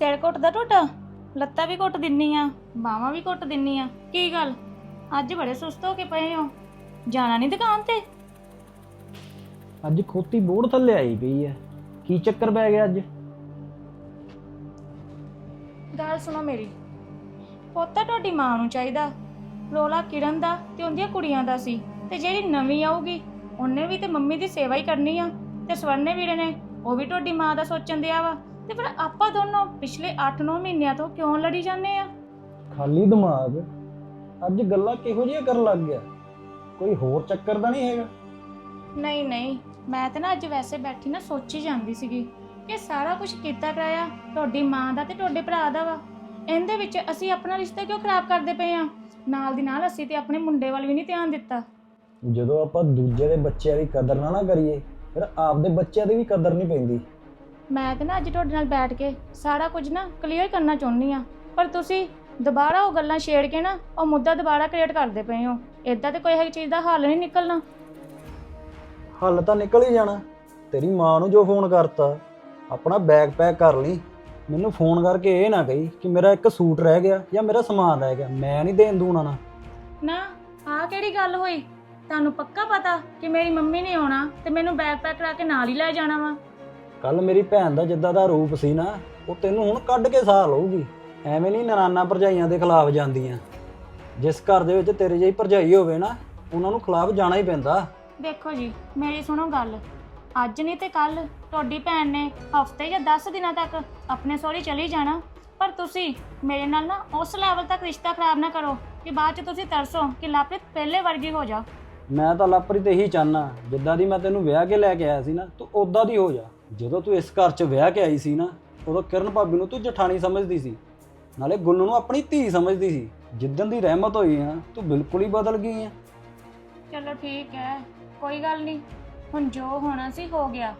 ਸਿਰ ਘੁੱਟਦਾ ਟੋਟਾ ਲੱਤਾਂ ਵੀ ਘੁੱਟ ਦਿੰਨੀ ਆ ਬਾਹਾਂ ਵੀ ਘੁੱਟ ਦਿੰਨੀ ਆ ਕੀ ਗੱਲ? ਅੱਜ ਬੜੇ ਸੁਸਤ ਹੋ ਕੇ ਪਏ ਹੋ। ਜਾਣਾ ਨਹੀਂ ਦੁਕਾਨ ਤੇ? ਅੱਜ ਖੋਤੀ ਬੋੜ ਥੱਲੇ ਆਈ ਪਈ ਐ। ਕੀ ਚੱਕਰ ਪੈ ਗਿਆ ਅੱਜ? ਗੱਲ ਸੁਣੋ ਮੇਰੀ। ਪੋਤਾ ਤੁਹਾਡੀ ਮਾਂ ਨੂੰ ਚਾਹੀਦਾ। ਰੋਲਾ ਕਿਰਨ ਦਾ ਤੇ ਉਹਦੀਆਂ ਕੁੜੀਆਂ ਦਾ ਸੀ। ਤੇ ਜਿਹੜੀ ਨਵੀਂ ਆਊਗੀ ਉਹਨੇ ਵੀ ਤੇ ਮੰਮੀ ਦੀ ਸੇਵਾ ਹੀ ਕਰਨੀ ਆ। ਤੇ ਸਵਰਨੇ ਵੀਰੇ ਨੇ ਉਹ ਵੀ ਤੁਹਾਡੀ ਮਾਂ ਦਾ ਸੋਚਣ ਦਿਆ ਵਾ। ਤੇ ਫਿਰ ਆਪਾਂ ਦੋਨੋਂ ਪਿਛਲੇ 8-9 ਮਹੀਨਿਆਂ ਤੋਂ ਕਿਉਂ ਲੜੀ ਜਾਂਦੇ ਆ? ਖਾਲੀ ਦਿਮਾਗ। ਅੱਜ ਗੱਲਾਂ ਕਿਹੋ ਜਿਹੀਆਂ ਕਰਨ ਲੱਗ ਗਿਆ? ਕੋਈ ਹੋਰ ਚੱਕਰ ਤਾਂ ਨਹੀਂ ਹੈਗਾ? ਨਹੀਂ ਨਹੀਂ। ਮੈਂ ਤੇ ਨਾ ਅੱਜ ਵੈਸੇ ਬੈਠੀ ਨਾ ਸੋਚੀ ਜਾਂਦੀ ਸੀਗੀ ਕਿ ਸਾਰਾ ਕੁਝ ਕੀਤਾ ਕਰਾਇਆ ਤੁਹਾਡੀ ਮਾਂ ਦਾ ਤੇ ਤੁਹਾਡੇ ਭਰਾ ਦਾ ਵਾ। ਇਹਦੇ ਵਿੱਚ ਅਸੀਂ ਆਪਣਾ ਰਿਸ਼ਤਾ ਕਿਉਂ ਖਰਾਬ ਕਰਦੇ ਪਏ ਆ? ਨਾਲ ਦੀ ਨਾਲ ਅਸੀਂ ਤੇ ਆਪਣੇ ਮੁੰਡੇ ਵੱਲ ਵੀ ਨਹੀਂ ਧਿਆਨ ਦਿੱਤਾ। ਜਦੋਂ ਆਪਾਂ ਦੂਜੇ ਦੇ ਬੱਚਿਆਂ ਦੀ ਕਦਰ ਨਾ ਨਾ ਕਰੀਏ ਫਿਰ ਆਪਦੇ ਬੱਚਿਆਂ ਦੀ ਵੀ ਕਦਰ ਨਹੀਂ ਪੈਂਦੀ। ਮੈਂ ਤੇ ਨਾ ਅੱਜ ਤੁਹਾਡੇ ਨਾਲ ਬੈਠ ਕੇ ਸਾਰਾ ਕੁਝ ਨਾ ਕਲੀਅਰ ਕਰਨਾ ਚਾਹੁੰਦੀ ਆ ਪਰ ਤੁਸੀਂ ਦੁਬਾਰਾ ਉਹ ਗੱਲਾਂ ਛੇੜ ਕੇ ਨਾ ਉਹ ਮੁੱਦਾ ਦੁਬਾਰਾ ਕ੍ਰੀਏਟ ਕਰਦੇ ਪਏ ਹੋ। ਇਦਾਂ ਤੇ ਕੋਈ ਇੱਕ ਚੀਜ਼ ਦਾ ਹੱਲ ਨਹੀਂ ਨਿਕਲਣਾ। ਹੱਲ ਤਾਂ ਨਿਕਲ ਹੀ ਜਾਣਾ। ਤੇਰੀ ਮਾਂ ਨੂੰ ਜੋ ਫੋਨ ਕਰਤਾ ਆਪਣਾ ਬੈਗ ਪੈਕ ਕਰ ਲਈ। ਮੈਨੂੰ ਫੋਨ ਕਰਕੇ ਇਹ ਨਾ ਕਹੀ ਕਿ ਮੇਰਾ ਇੱਕ ਸੂਟ ਰਹਿ ਗਿਆ ਜਾਂ ਮੇਰਾ ਸਮਾਨ ਰਹਿ ਗਿਆ। ਮੈਂ ਨਹੀਂ ਦੇਣ ਦੂਣਾ ਨਾ। ਨਾ ਆਹ ਕਿਹੜੀ ਗੱਲ ਹੋਈ? ਤੁਹਾਨੂੰ ਪੱਕਾ ਪਤਾ ਕਿ ਮੇਰੀ ਮੰਮੀ ਨੇ ਆਉਣਾ ਤੇ ਮੈਨੂੰ ਬੈਗ ਪੈਕ ਕਰਾ ਕੇ ਨਾਲ ਹੀ ਲੈ ਜਾਣਾ ਵਾ? ਕੱਲ ਮੇਰੀ ਭੈਣ ਦਾ ਜਿੱਦਾਂ ਦਾ ਰੂਪ ਸੀ ਨਾ, ਉਹ ਤੈਨੂੰ ਹੁਣ ਕੱਢ ਕੇ ਸਾਹ ਲਊਗੀ। ਐਵੇਂ ਨਹੀਂ ਨਨਾਨਾ ਭਰਜਾਈਆਂ ਦੇ ਖਿਲਾਫ ਜਾਂਦੀਆਂ। ਜਿਸ ਘਰ ਦੇ ਵਿੱਚ ਤੇਰੇ ਜਿਹੀ ਭਰਜਾਈ ਹੋਵੇ ਨਾ, ਉਹਨਾਂ ਨੂੰ ਖਿਲਾਫ ਜਾਣਾ ਹੀ ਪੈਂਦਾ। ਦੇਖੋ ਜੀ, ਮੇਰੀ ਸੁਣੋ ਗੱਲ। ਅੱਜ ਨਹੀਂ ਤੇ ਕੱਲ ਤੁਹਾਡੀ ਭੈਣ ਨੇ ਹਫ਼ਤੇ ਜਾਂ 10 ਦਿਨਾਂ ਤੱਕ ਆਪਣੇ ਸਹੁਰੇ ਚਲੀ ਜਾਣਾ। ਪਰ ਤੁਸੀਂ ਮੇਰੇ ਨਾਲ ਨਾ ਉਸ ਲੈਵਲ ਤੱਕ ਰਿਸ਼ਤਾ ਖਰਾਬ ਨਾ ਕਰੋ ਕਿ ਬਾਅਦ ਚ ਤੁਸੀਂ ਤਰਸੋ ਕਿ ਲਾਪਿਤ ਪਹਿਲੇ ਵਰਗੀ ਹੋ ਜਾ ਮੈਂ ਤਾਂ ਲਾਪਰੀ ਤੇ ਇਹੀ ਚਾਹਨਾ ਜਿੱਦਾਂ ਦੀ ਮੈਂ ਤੈਨੂੰ ਵਿਆਹ ਕੇ ਲੈ ਕੇ ਆਇਆ ਸੀ ਨਾ ਤੂੰ ਉਦਾਂ ਦੀ ਹੋ ਜਾ। ਜਦੋਂ ਤੂੰ ਇਸ ਘਰ 'ਚ ਵਿਆਹ ਕੇ ਆਈ ਸੀ ਨਾ ਉਦੋਂ ਕਿਰਨ ਭਾਬੀ ਨੂੰ ਤੂੰ ਜਠਾਣੀ ਸਮਝਦੀ ਸੀ। ਨਾਲੇ ਗੁੰਨੂ ਨੂੰ ਆਪਣੀ ਧੀ ਸਮਝਦੀ ਸੀ। ਜਿੱਦਣ ਦੀ ਰਹਿਮਤ ਹੋਈ ਆ ਤੂੰ ਬਿਲਕੁਲ ਹੀ ਬਦਲ ਗਈ ਆ। ਚਲੋ ਠੀਕ ਹੈ ਕੋਈ ਗੱਲ ਨਹੀਂ। ਹੁਣ ਜੋ ਹੋਣਾ ਸੀ ਹੋ ਗਿਆ।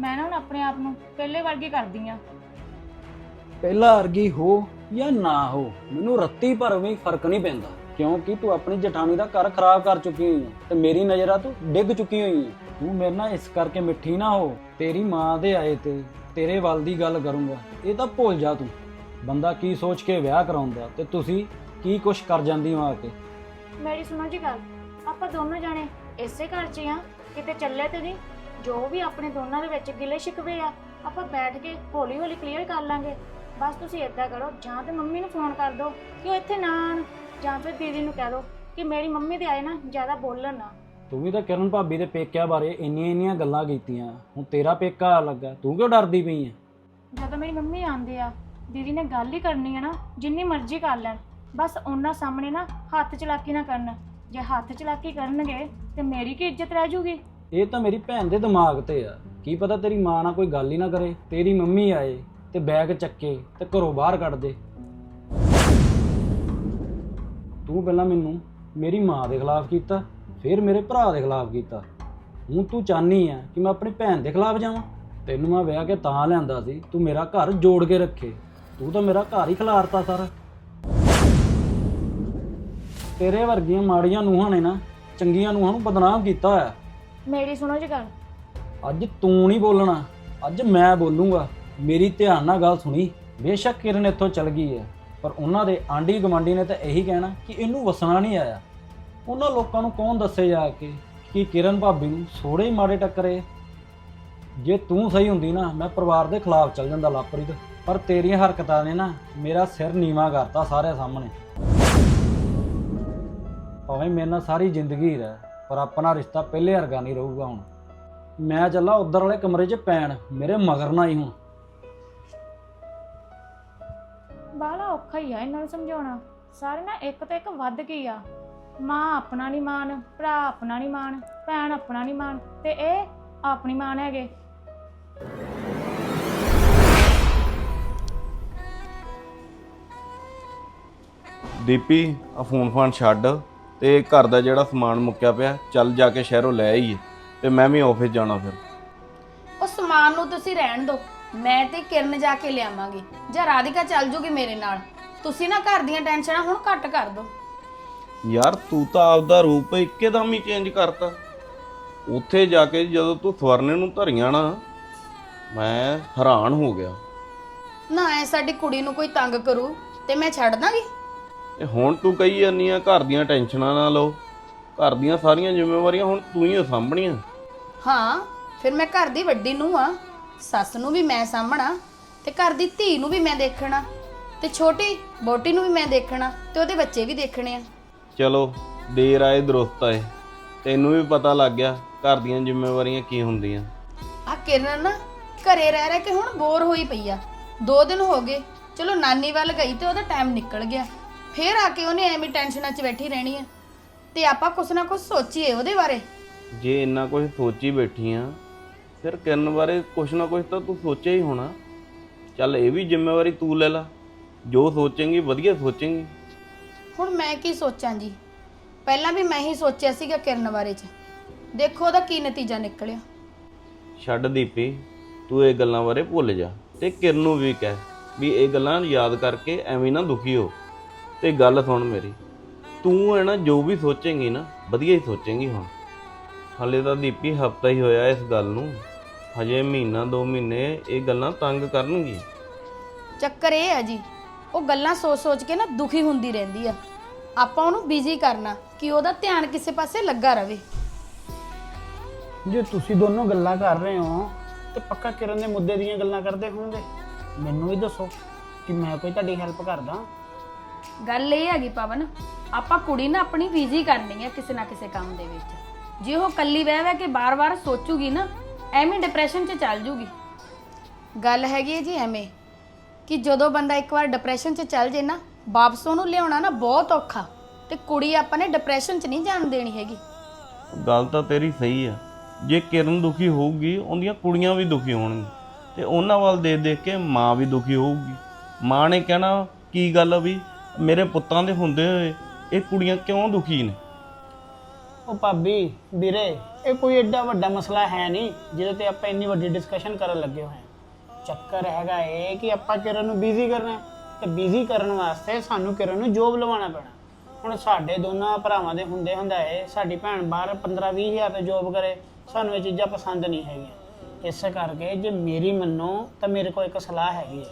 ਮੈਂ ਨਾ ਹੁਣ ਆਪਣੇ ਆਪ ਨੂੰ ਪਹਿਲੇ ਵਰਗੀ ਕਰਦੀ ਆ। ਪਹਿਲਾਂ ਵਰਗੀ ਹੋ ਜਾਂ ਨਾ ਹੋ ਮੈਨੂੰ ਰੱਤੀ ਭਰ ਵੀ ਫ਼ਰਕ ਨਹੀਂ ਪੈਂਦਾ। ਕਿਉਂਕਿ ਤੂੰ ਆਪਣੀ ਜਠਾਣੀ ਦਾ ਘਰ ਖਰਾਬ ਕਰ ਚੁੱਕੀ ਹੋਈ ਹੈ ਤੇ ਮੇਰੀ ਨਜ਼ਰਾਂ ਤੂੰ ਡਿੱਗ ਚੁੱਕੀ ਹੋਈ ਹੈ। ਤੂੰ ਮੇਰੇ ਨਾਲ ਇਸ ਕਰਕੇ ਮਿੱਠੀ ਨਾ ਹੋ। ਤੇਰੀ ਮਾਂ ਦੇ ਆਏ ਤੇ ਤੇਰੇ ਵੱਲ ਦੀ ਗੱਲ ਕਰੂੰਗਾ। ਇਹ ਤਾਂ ਭੁੱਲ ਜਾ ਤੂੰ। ਬੰਦਾ ਕੀ ਸੋਚ ਕੇ ਵਿਆਹ ਕਰਾਉਂਦਾ ਤੇ ਤੁਸੀਂ ਕੀ ਕੁਛ ਕਰ ਜਾਂਦੀ ਹੋ ਆ ਕੇ? ਮੇਰੀ ਸੁਣੋ ਜੀ ਗੱਲ। ਆਪਾਂ ਦੋਨੋਂ ਜਾਣੇ ਇਸੇ ਘਰ 'ਚ ਹੀ ਆ ਕਿਤੇ ਚੱਲੇ ਤੇ ਨਹੀਂ। ਜੋ ਵੀ ਆਪਣੇ ਦੋਨਾਂ ਦੇ ਵਿੱਚ ਗਿਲੇ ਸ਼ਿਕਵੇ ਆ, ਆਪਾਂ ਬੈਠ ਕੇ ਹੌਲੀ ਹੌਲੀ ਕਲੀਅਰ ਕਰ ਲਾਂਗੇ। ਬਸ ਤੁਸੀਂ ਏਦਾਂ ਕਰੋ। ਜਾਂ ਤੇ ਮੰਮੀ ਨੂੰ ਫੋਨ ਕਰ ਦਿਓ ਕਿ ਉਹ ਇੱਥੇ ਨਾ ਆਣ ਜਾਂ ਫਿਰ ਦੀਦੀ ਨੂੰ ਕਹਿ ਦਿਓ ਕਿ ਮੇਰੀ ਮੰਮੀ ਦੇ ਆਏ ਨਾ ਜ਼ਿਆਦਾ ਬੋਲਣ ਨਾ। ਤੂੰ ਵੀ ਤਾਂ ਕਿਰਨ ਭਾਬੀ ਦੇ ਪੇਕਿਆਂ ਬਾਰੇ ਇੰਨੀਆਂ ਇੰਨੀਆਂ ਗੱਲਾਂ ਕੀਤੀਆਂ। ਹੁਣ ਤੇਰਾ ਪੇਕਾ ਲੱਗਾ। ਤੂੰ ਕਿਉਂ ਡਰਦੀ ਪਈ ਹੈ ਜਦੋਂ ਮੇਰੀ ਮੰਮੀ ਆਂਦੇ ਆ ਦੀਦੀ ਨੇ ਗੱਲ ਹੀ ਕਰਨੀ ਆ ਨਾ ਜਿੰਨੀ ਮਰਜ਼ੀ ਕਰ ਲੈਣ। ਬਸ ਉਹਨਾਂ ਸਾਹਮਣੇ ਨਾ ਹੱਥ ਚਲਾਕੀ ਨਾ ਕਰਨ। ਜੇ ਹੱਥ ਚਲਾਕੀ ਕਰਨਗੇ ਤੇ ਮੇਰੀ ਕੀ ਇੱਜ਼ਤ ਰਹਿ ਜੂਗੀ? ਇਹ ਤਾਂ ਮੇਰੀ ਭੈਣ ਦੇ ਦਿਮਾਗ ਤੇ ਆ। ਕੀ ਪਤਾ ਤੇਰੀ ਮਾਂ ਨਾਲ ਕੋਈ ਗੱਲ ਹੀ ਨਾ ਕਰੇ ਤੇਰੀ ਮੰਮੀ ਆਏ ਤੇ ਬੈਗ ਚੱਕੇ ਤੇ ਘਰੋਂ ਬਾਹਰ ਕੱਢ ਦੇ। ਤੂੰ ਪਹਿਲਾਂ ਮੈਨੂੰ ਮੇਰੀ ਮਾਂ ਦੇ ਖਿਲਾਫ ਕੀਤਾ ਫਿਰ ਮੇਰੇ ਭਰਾ ਦੇ ਖਿਲਾਫ ਕੀਤਾ। ਹੁਣ ਤੂੰ ਚਾਹਨੀ ਆ ਕਿ ਮੈਂ ਆਪਣੀ ਭੈਣ ਦੇ ਖਿਲਾਫ ਜਾਵਾਂ? ਤੈਨੂੰ ਮੈਂ ਵਿਆਹ ਕੇ ਤਾਂ ਲਿਆਂਦਾ ਸੀ ਤੂੰ ਮੇਰਾ ਘਰ ਜੋੜ ਕੇ ਰੱਖੇ। ਤੂੰ ਤਾਂ ਮੇਰਾ ਘਰ ਹੀ ਖਿਲਾਰਤਾ ਸਾਰਾ। ਤੇਰੇ ਵਰਗੀਆਂ ਮਾੜੀਆਂ ਨੂੰਹਾਂ ਨੇ ਨਾ ਚੰਗੀਆਂ ਨੂੰਹਾਂ ਨੂੰ ਬਦਨਾਮ ਕੀਤਾ ਹੋਇਆ। ਮੇਰੀ ਸੁਣੋ ਜੀ ਗੱਲ। ਅੱਜ ਤੂੰ ਨਹੀਂ ਬੋਲਣਾ ਅੱਜ ਮੈਂ ਬੋਲੂੰਗਾ। ਮੇਰੀ ਧਿਆਨ ਨਾਲ ਗੱਲ ਸੁਣੀ ਬੇਸ਼ੱਕ ਕਿਰਨ ਇੱਥੋਂ ਚਲ ਗਈ ਹੈ ਪਰ ਉਹਨਾਂ ਦੇ ਆਂਢੀ ਗਵਾਂਢੀ ਨੇ ਤਾਂ ਇਹੀ ਕਹਿਣਾ ਕਿ ਇਹਨੂੰ ਵਸਣਾ ਨਹੀਂ ਆਇਆ। ਉਹਨਾਂ ਲੋਕਾਂ ਨੂੰ ਕੌਣ ਦੱਸੇ ਜਾ ਕੇ ਕਿ ਕਿਰਨ ਭਾਬੀ ਨੂੰ ਸੋੜੇ ਹੀ ਮਾੜੇ ਟੱਕਰੇ? ਜੇ ਤੂੰ ਸਹੀ ਹੁੰਦੀ ਨਾ, ਮੈਂ ਪਰਿਵਾਰ ਦੇ ਖਿਲਾਫ ਚੱਲ ਜਾਂਦਾ ਲਾਪਰੀਤ। ਪਰ ਤੇਰੀਆਂ ਹਰਕਤਾਂ ਨੇ ਨਾ ਮੇਰਾ ਸਿਰ ਨੀਵਾ ਕਰਤਾ ਸਾਰਿਆਂ ਸਾਹਮਣੇ। ਭਾਵੇਂ ਮੇਰੇ ਨਾਲ ਸਾਰੀ ਜ਼ਿੰਦਗੀ ਰਹਿ, ਪਰ ਆਪਣਾ ਰਿਸ਼ਤਾ ਪਹਿਲੇ ਵਰਗਾ ਨਹੀਂ ਰਹੂਗਾ ਹੁਣ। ਮੈਂ ਚੱਲਾ ਉਧਰ ਵਾਲੇ ਕਮਰੇ 'ਚ ਪੈਣ, ਮੇਰੇ ਮਗਰ ਨਾ ਹੀ ਹੁਣ ਬਾਲਾ ਔਖਾ ਹੀ ਆ ਇਹਨਾਂ ਨੂੰ ਸਮਝਾਉਣਾ। ਸਾਰੇ ਨਾ ਇੱਕ ਤੋਂ ਇੱਕ ਵੱਧ ਗਈ ਆ। ਮਾਂ ਆਪਣਾ ਨਹੀਂ ਮਾਨ ਭਰਾ ਆਪਣਾ ਨਹੀਂ ਮਾਨ ਭੈਣ ਆਪਣਾ ਨਹੀਂ ਮਾਨ ਤੇ ਇਹ ਆਪਣੀ ਮਾਨ ਹੈਗੇ। ਦੀਪੀ ਆ ਫੋਨ ਫਾਨ ਛੱਡ ਤੇ ਘਰ ਦਾ ਜਿਹੜਾ ਸਮਾਨ ਮੁੱਕਿਆ ਪਿਆ ਚੱਲ ਜਾ ਕੇ ਸ਼ਹਿਰੋਂ ਲੈ ਆਈਏ ਤੇ ਮੈਂ ਵੀ ਆਫਿਸ ਜਾਣਾ ਫਿਰ। ਉਹ ਸਮਾਨ ਨੂੰ ਤੁਸੀਂ ਰਹਿਣ ਦਿਓ। ਮੈਂ ਤੇ ਕਿਰਨ ਜਾ ਕੇ ਲਿਆਵਾਂਗੀ। ਜਾਂ ਰਾਧਿਕਾ ਚੱਲ ਜੂਗੀ ਮੇਰੇ ਨਾਲ। ਤੁਸੀਂ ਨਾ ਘਰ ਦੀਆਂ ਟੈਨਸ਼ਨਾਂ ਹੁਣ ਘੱਟ ਕਰ ਦਿਓ। ਯਾਰ ਤੂੰ ਤਾਂ ਆਪਦਾ ਰੂਪ ਇੱਕਦਮ ਹੀ ਚੇਂਜ ਕਰਤਾ। ਉੱਥੇ ਜਾ ਕੇ ਜਦੋਂ ਤੂੰ ਸਵਰਨੇ ਨੂੰ ਧਰੀਆਂ ਨਾ ਮੈਂ ਹੈਰਾਨ ਹੋ ਗਿਆ। ਨਾ ਐ ਸਾਡੀ ਕੁੜੀ ਨੂੰ ਕੋਈ ਤੰਗ ਕਰੂ ਤੇ ਮੈਂ ਛੱਡ ਦਾਂਗੀ? ਤੇ ਹੁਣ ਤੂੰ ਕਹੀ ਜਾਂਦੀ ਆ ਘਰ ਦੀਆਂ ਟੈਨਸ਼ਨਾਂ ਨਾ ਲਓ। ਘਰ ਦੀਆਂ ਸਾਰੀਆਂ ਜ਼ਿੰਮੇਵਾਰੀਆਂ ਹੁਣ ਤੂੰ ਹੀ ਸਾਂਭਣੀਆਂ। ਹਾਂ ਫਿਰ ਮੈਂ ਘਰ ਦੀ ਵੱਡੀ ਨੂੰ ਆ। ਸੱਸ ਨੂੰ ਵੀ ਮੈਂ ਸਾਂਭਣਾ ਤੇ ਘਰ ਦੀ ਧੀ ਨੂੰ ਵੀ ਮੈਂ ਦੇਖਣਾ ਤੇ ਛੋਟੀ ਬੋਟੀ ਨੂੰ ਵੀ ਮੈਂ ਦੇਖਣਾ ਤੇ ਉਹਦੇ ਬੱਚੇ ਵੀ ਦੇਖਣੇ ਆ। ਚਲੋ ਦੇਰ ਆਏ ਦਰੁਸਤ ਆਏ। ਤੈਨੂੰ ਵੀ ਪਤਾ ਲੱਗ ਗਿਆ ਘਰ ਦੀਆਂ ਜ਼ਿੰਮੇਵਾਰੀਆਂ ਕੀ ਹੁੰਦੀਆਂ। ਆ ਕਿਰਨ ਨਾ ਘਰੇ ਰਹਿ ਰਹਿ ਕੇ ਹੁਣ ਬੋਰ ਹੋਈ ਪਈ ਆ। ਦੋ ਦਿਨ ਹੋ ਗਏ ਚਲੋ ਨਾਨੀ ਵੱਲ ਗਈ ਤੇ ਉਹਦਾ ਟਾਈਮ ਨਿਕਲ ਗਿਆ। ਫੇਰ ਆ ਕੇ ਉਹਨੇ ਐਵੇਂ ਟੈਨਸ਼ਨਾਂ 'ਚ ਬੈਠੀ ਰਹਿਣੀ ਆ। ਤੇ ਆਪਾਂ ਕੁਛ ਨਾ ਕੁਛ ਸੋਚੀਏ ਉਹਦੇ ਬਾਰੇ। ਜੇ ਇੰਨਾ ਕੁਝ ਸੋਚੀ ਬੈਠੀ ਆ ਫਿਰ ਕਰਨ ਬਾਰੇ ਕੁਛ ਨਾ ਕੁਛ ਤਾਂ ਤੂੰ ਸੋਚਿਆ ਹੀ ਹੋਣਾ। ਚੱਲ ਇਹ ਵੀ ਜ਼ਿੰਮੇਵਾਰੀ ਤੂੰ ਲੈ ਲੈ। ਜੋ ਸੋਚੇਂਗੀ ਵਧੀਆ ਸੋਚੇਂਗੀ। ਹੁਣ ਮੈਂ ਕੀ ਸੋਚਾਂ ਜੀ? ਪਹਿਲਾਂ ਵੀ ਮੈਂ ਹੀ ਸੋਚਿਆ ਸੀਗਾ ਕਿਰਨ ਬਾਰੇ 'ਚ। ਦੇਖੋ ਉਹਦਾ ਕੀ ਨਤੀਜਾ ਨਿਕਲਿਆ। ਛੱਡ ਦੀਪੀ ਤੂੰ ਇਹ ਗੱਲਾਂ ਬਾਰੇ ਭੁੱਲ ਜਾ ਤੇ ਕਿਰਨ ਨੂੰ ਵੀ ਕਹਿ ਵੀ ਇਹ ਗੱਲਾਂ ਯਾਦ ਕਰਕੇ ਐਵੇਂ ਨਾ ਦੁਖੀ ਹੋ। ਤੇ ਗੱਲ ਸੁਣ ਮੇਰੀ ਤੂੰ ਹੈ ਨਾ ਜੋ ਵੀ ਸੋਚੇਂਗੀ ਨਾ ਵਧੀਆ ਹੀ ਸੋਚੇਂਗੀ ਹੁਣ। ਹਲੇ ਤਾਂ ਦੀਪੀ ਹਫਤਾ ਹੀ ਹੋਇਆ ਇਸ ਗੱਲ ਨੂੰ। ਹਜੇ ਮਹੀਨਾ ਦੋ ਮਹੀਨੇ ਇਹ ਗੱਲਾਂ ਤੰਗ ਕਰਨਗੀ। ਚੱਕਰ ਇਹ ਹੈ ਜੀ ਉਹ ਗੱਲਾਂ ਸੋਚ-ਸੋਚ ਕੇ ਨਾ ਦੁਖੀ ਹੁੰਦੀ ਰਹਿੰਦੀ ਆ। ਆਪਾਂ ਉਹਨੂੰ ਬਿਜ਼ੀ ਕਰਨਾ ਕਿ ਉਹਦਾ ਧਿਆਨ ਕਿਸੇ ਪਾਸੇ ਲੱਗਾ ਰਵੇ। ਜੇ ਤੁਸੀਂ ਦੋਨੋਂ ਗੱਲਾਂ ਕਰ ਰਹੇ ਹੋ ਤੇ ਪੱਕਾ ਕਿਰਨ ਦੇ ਮੁੱਦੇ ਦੀਆਂ ਗੱਲਾਂ ਕਰਦੇ ਹੋਵੋਗੇ? ਮੈਨੂੰ ਵੀ ਦੱਸੋ ਕਿ ਮੈਂ ਕੋਈ ਤੁਹਾਡੀ ਹੈਲਪ ਕਰਦਾ। ਗੱਲ ਇਹ ਹੈਗੀ ਪਵਨ ਆਪਾਂ ਕੁੜੀ ਨਾ ਆਪਣੀ ਬਿਜ਼ੀ ਕਰਨੀ ਹੈ ਕਿਸੇ ਨਾ ਕਿਸੇ ਕੰਮ ਦੇ ਵਿੱਚ। ਜੇ ਉਹ ਕੱਲੀ ਬਹਿ ਬਹਿ ਕੇ ਬਾਰ-ਬਾਰ ਸੋਚੂਗੀ ਨਾ ਐਵੇਂ ਡਿਪਰੈਸ਼ਨ 'ਚ ਚੱਲ ਜੂਗੀ। ਗੱਲ ਹੈਗੀ ਹੈ ਜੀ ਐਵੇਂ ਕਿ ਜਦੋਂ ਬੰਦਾ ਇੱਕ ਵਾਰ ਡਿਪਰੈਸ਼ਨ 'ਚ ਚੱਲ ਜੇ ਨਾ ਵਾਪਸ ਉਹਨੂੰ ਲਿਆਉਣਾ ਨਾ ਬਹੁਤ ਔਖਾ ਤੇ ਕੁੜੀ ਆਪਾਂ ਨੇ ਡਿਪਰੈਸ਼ਨ 'ਚ ਨਹੀਂ ਜਾਣ ਦੇਣੀ ਹੈਗੀ। ਗੱਲ ਤਾਂ ਤੇਰੀ ਸਹੀ ਆ। ਜੇ ਕਿਰਨ ਦੁਖੀ ਹੋਊਗੀ ਉਹਦੀਆਂ ਕੁੜੀਆਂ ਵੀ ਦੁਖੀ ਹੋਣਗੀਆਂ ਤੇ ਉਹਨਾਂ ਵੱਲ ਦੇਖ ਦੇਖ ਕੇ ਮਾਂ ਵੀ ਦੁਖੀ ਹੋਊਗੀ। ਮਾਂ ਨੇ ਕਹਿਣਾ ਕੀ ਗੱਲ ਆ ਵੀ ਮੇਰੇ ਪੁੱਤਾਂ ਦੇ ਹੁੰਦੇ ਹੋਏ ਇਹ ਕੁੜੀਆਂ ਕਿਉਂ ਦੁਖੀ ਨੇ? ਉਹ ਭਾਬੀ, ਵੀਰੇ, ਇਹ ਕੋਈ ਐਡਾ ਵੱਡਾ ਮਸਲਾ ਹੈ ਨਹੀਂ, ਜਿਹਦੇ ਤੇ ਆਪਾਂ ਇੰਨੀ ਵੱਡੀ ਡਿਸਕਸ਼ਨ ਕਰਨ ਲੱਗੇ ਹੋਏ ਹਾਂ। ਚੱਕਰ ਹੈਗਾ ਇਹ ਕਿ ਆਪਾਂ ਕਿਰਨ ਨੂੰ ਬਿਜ਼ੀ ਕਰਨਾ ਹੈ ਤੇ ਬਿਜ਼ੀ ਕਰਨ ਵਾਸਤੇ ਸਾਨੂੰ ਕਿਰਨ ਨੂੰ ਜੋਬ ਲਵਾਉਣਾ ਪੈਣਾ। ਹੁਣ ਸਾਡੇ ਦੋਨਾਂ ਭਰਾਵਾਂ ਦੇ ਹੁੰਦੇ ਹੁੰਦਾ ਏ ਸਾਡੀ ਭੈਣ ਬਾਹਰ 15 20 ਹਜ਼ਾਰ ਤੇ ਜੋਬ ਕਰੇ, ਸਾਨੂੰ ਇਹ ਚੀਜ਼ਾਂ ਪਸੰਦ ਨਹੀਂ ਹੈਗੀਆਂ। ਇਸ ਕਰਕੇ ਜੇ ਮੇਰੀ ਮੰਨੋ ਤਾਂ ਮੇਰੇ ਕੋਲ ਇੱਕ ਸਲਾਹ ਹੈਗੀ ਹੈ।